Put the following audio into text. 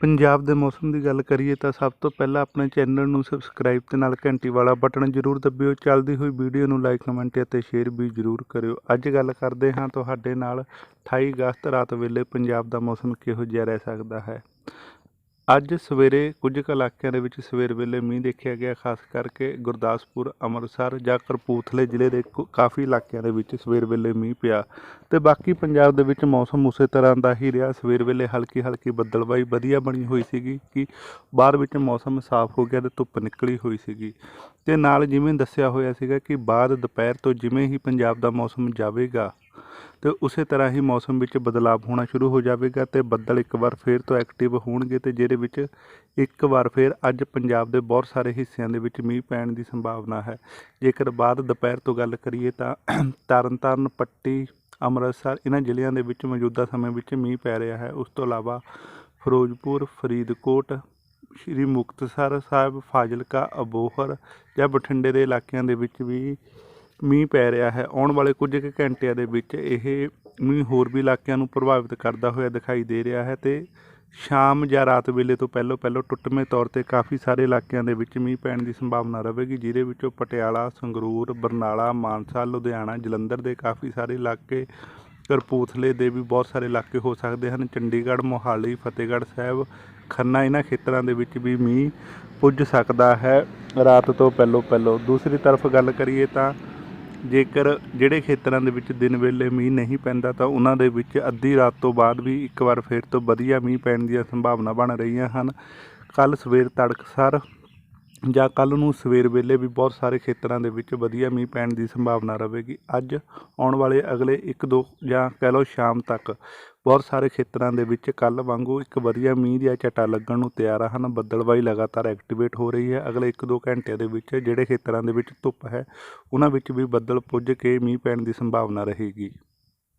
ਪੰਜਾਬ ਦੇ ਮੌਸਮ ਦੀ ਗੱਲ ਕਰੀਏ ਤਾਂ ਸਭ ਤੋਂ ਪਹਿਲਾਂ ਆਪਣੇ ਚੈਨਲ ਨੂੰ ਸਬਸਕ੍ਰਾਈਬ ਤੇ ਨਾਲ ਘੰਟੀ ਵਾਲਾ ਬਟਨ ਜ਼ਰੂਰ ਦਬਿਓ। ਚੱਲਦੀ ਹੋਈ ਵੀਡੀਓ ਨੂੰ ਲਾਈਕ ਕਮੈਂਟ ਅਤੇ ਸ਼ੇਅਰ ਵੀ ਜ਼ਰੂਰ ਕਰਿਓ। ਅੱਜ ਗੱਲ ਕਰਦੇ ਹਾਂ ਤੁਹਾਡੇ ਨਾਲ 28 ਅਗਸਤ ਰਾਤ ਵੇਲੇ ਪੰਜਾਬ ਦਾ ਮੌਸਮ ਕਿਹੋ ਜਿਹਾ ਰਹਿ ਸਕਦਾ ਹੈ? ਅੱਜ ਸਵੇਰੇ ਕੁਝ ਕੁ ਇਲਾਕਿਆਂ ਦੇ ਵਿੱਚ ਸਵੇਰ ਵੇਲੇ ਮੀਂਹ ਦੇਖਿਆ ਗਿਆ, ਖਾਸ ਕਰਕੇ ਗੁਰਦਾਸਪੁਰ, ਅੰਮ੍ਰਿਤਸਰ ਜਾਂ ਕਰਪੂਥਲੇ ਜ਼ਿਲ੍ਹੇ ਦੇ ਕੁ- ਕਾਫੀ ਇਲਾਕਿਆਂ ਦੇ ਵਿੱਚ ਸਵੇਰ ਵੇਲੇ ਮੀਂਹ ਪਿਆ ਤੇ ਬਾਕੀ ਪੰਜਾਬ ਦੇ ਵਿੱਚ ਮੌਸਮ ਉਸੇ ਤਰ੍ਹਾਂ ਦਾ ਹੀ ਰਿਹਾ। ਸਵੇਰ ਵੇਲੇ ਹਲਕੀ ਹਲਕੀ ਬੱਦਲਬਾਈ ਵਧੀਆ ਬਣੀ ਹੋਈ ਸੀਗੀ ਕਿ ਬਾਅਦ ਵਿੱਚ ਮੌਸਮ ਸਾਫ਼ ਹੋ ਗਿਆ ਤੇ ਧੁੱਪ ਨਿਕਲੀ ਹੋਈ ਸੀਗੀ ਤੇ ਨਾਲ ਜਿਵੇਂ ਦੱਸਿਆ ਹੋਇਆ ਸੀਗਾ ਕਿ ਬਾਅਦ ਦੁਪਹਿਰ ਤੋਂ ਜਿਵੇਂ ਹੀ ਪੰਜਾਬ ਦਾ ਮੌਸਮ ਜਾਵੇਗਾ ਤੇ ਉਸੇ ਤਰ੍ਹਾਂ ਹੀ ਮੌਸਮ ਵਿੱਚ ਬਦਲਾਅ ਹੋਣਾ ਸ਼ੁਰੂ ਹੋ ਜਾਵੇਗਾ ਤੇ ਬੱਦਲ ਇੱਕ ਵਾਰ ਫੇਰ ਤੋਂ ਐਕਟਿਵ ਹੋਣਗੇ ਤੇ ਜਿਹਦੇ ਵਿੱਚ ਇੱਕ ਵਾਰ ਫੇਰ ਅੱਜ ਪੰਜਾਬ ਦੇ ਬਹੁਤ ਸਾਰੇ ਹਿੱਸਿਆਂ ਦੇ ਵਿੱਚ ਮੀਂਹ ਪੈਣ ਦੀ ਸੰਭਾਵਨਾ ਹੈ। ਜੇਕਰ ਬਾਅਦ ਦੁਪਹਿਰ ਤੋਂ ਗੱਲ ਕਰੀਏ ਤਾਂ ਤਰਨਤਾਰਨ, ਪੱਟੀ, ਅੰਮ੍ਰਿਤਸਰ ਇਹਨਾਂ ਜ਼ਿਲ੍ਹਿਆਂ ਦੇ ਵਿੱਚ ਮੌਜੂਦਾ ਸਮੇਂ ਵਿੱਚ ਮੀਂਹ ਪੈ ਰਿਹਾ ਹੈ। ਉਸ ਤੋਂ ਇਲਾਵਾ ਫਿਰੋਜ਼ਪੁਰ, ਫਰੀਦਕੋਟ, ਸ਼੍ਰੀ ਮੁਕਤਸਰ ਸਾਹਿਬ, ਫਾਜ਼ਿਲਕਾ, ਅਬੋਹਰ ਜਾਂ ਬਠਿੰਡੇ ਦੇ ਇਲਾਕਿਆਂ ਦੇ ਵਿੱਚ ਵੀ ਮੀਂਹ ਪੈ ਰਿਹਾ ਹੈ। ਆਉਣ ਵਾਲੇ ਕੁਝ ਕੁ ਘੰਟਿਆਂ ਦੇ ਵਿੱਚ ਇਹ ਮੀਂਹ ਹੋਰ ਵੀ ਇਲਾਕਿਆਂ ਨੂੰ ਪ੍ਰਭਾਵਿਤ ਕਰਦਾ ਹੋਇਆ ਦਿਖਾਈ ਦੇ ਰਿਹਾ ਹੈ ਤੇ ਸ਼ਾਮ ਜਾਂ ਰਾਤ ਵੇਲੇ ਤੋਂ ਪਹਿਲਾਂ ਪਹਿਲਾਂ ਟੁੱਟਵੇਂ ਤੌਰ ਤੇ ਕਾਫੀ ਸਾਰੇ ਇਲਾਕਿਆਂ ਦੇ ਵਿੱਚ ਮੀਂਹ ਪੈਣ ਦੀ ਸੰਭਾਵਨਾ ਰਹੇਗੀ, ਜਿਹਦੇ ਵਿੱਚੋਂ ਪਟਿਆਲਾ, ਸੰਗਰੂਰ, ਬਰਨਾਲਾ, ਮਾਨਸਾ, ਲੁਧਿਆਣਾ, ਜਲੰਧਰ ਦੇ ਕਾਫੀ ਸਾਰੇ ਇਲਾਕੇ ਕਰਪੂਥਲੇ ਦੇ ਵੀ ਬਹੁਤ ਸਾਰੇ ਇਲਾਕੇ ਹੋ ਸਕਦੇ ਹਨ। ਚੰਡੀਗੜ੍ਹ, ਮੋਹਾਲੀ, ਫਤਿਹਗੜ੍ਹ ਸਾਹਿਬ, ਖੰਨਾ ਇਹਨਾਂ ਖੇਤਰਾਂ ਦੇ ਵਿੱਚ ਵੀ ਮੀਂਹ ਪੁੱਜ ਸਕਦਾ ਹੈ। ਰਾਤ ਤੋਂ ਪਹਿਲਾਂ ਪਹਿਲਾਂ ਦੂਸਰੀ ਤਰਫ ਗੱਲ ਕਰੀਏ ਤਾਂ ਜੇਕਰ ਜਿਹੜੇ ਖੇਤਰਾਂ ਦੇ ਵਿੱਚ ਦਿਨ ਵੇਲੇ ਮੀਂਹ ਨਹੀਂ ਪੈਂਦਾ ਤਾਂ ਉਹਨਾਂ ਦੇ ਵਿੱਚ ਅੱਧੀ ਰਾਤ ਤੋਂ ਬਾਅਦ ਵੀ ਇੱਕ ਵਾਰ ਫਿਰ ਤੋਂ ਵਧੀਆ ਮੀਂਹ ਪੈਣ ਦੀਆਂ ਸੰਭਾਵਨਾ ਬਣ ਰਹੀਆਂ ਹਨ। ਕੱਲ ਸਵੇਰ ਤੜਕਸਾਰ ਜਾਂ ਕੱਲ ਨੂੰ ਸਵੇਰ ਵੇਲੇ ਵੀ ਬਹੁਤ ਸਾਰੇ ਖੇਤਰਾਂ ਦੇ ਵਿੱਚ ਵਧੀਆ ਮੀਂਹ ਪੈਣ ਦੀ ਸੰਭਾਵਨਾ ਰਹੇਗੀ। ਅੱਜ ਆਉਣ ਵਾਲੇ ਅਗਲੇ 1-2 ਜਾਂ ਕਹਿ ਲਓ ਸ਼ਾਮ ਤੱਕ ਬਹੁਤ ਸਾਰੇ ਖੇਤਰਾਂ ਦੇ ਵਿੱਚ ਕੱਲ ਵਾਂਗੂ ਇੱਕ ਵਧੀਆ ਮੀਂਹ ਦੀਆਂ ਝਟਾ ਲੱਗਣ ਨੂੰ ਤਿਆਰ ਹਨ। ਬੱਦਲਬਾਈ ਲਗਾਤਾਰ ਐਕਟੀਵੇਟ ਹੋ ਰਹੀ ਹੈ। ਅਗਲੇ 1-2 ਘੰਟਿਆਂ ਦੇ ਵਿੱਚ ਜਿਹੜੇ ਖੇਤਰਾਂ ਦੇ ਵਿੱਚ ਧੁੱਪ ਹੈ, ਉਹਨਾਂ ਵਿੱਚ ਵੀ ਬੱਦਲ ਪੁੱਜ ਕੇ ਮੀਂਹ ਪੈਣ ਦੀ ਸੰਭਾਵਨਾ ਰਹੇਗੀ।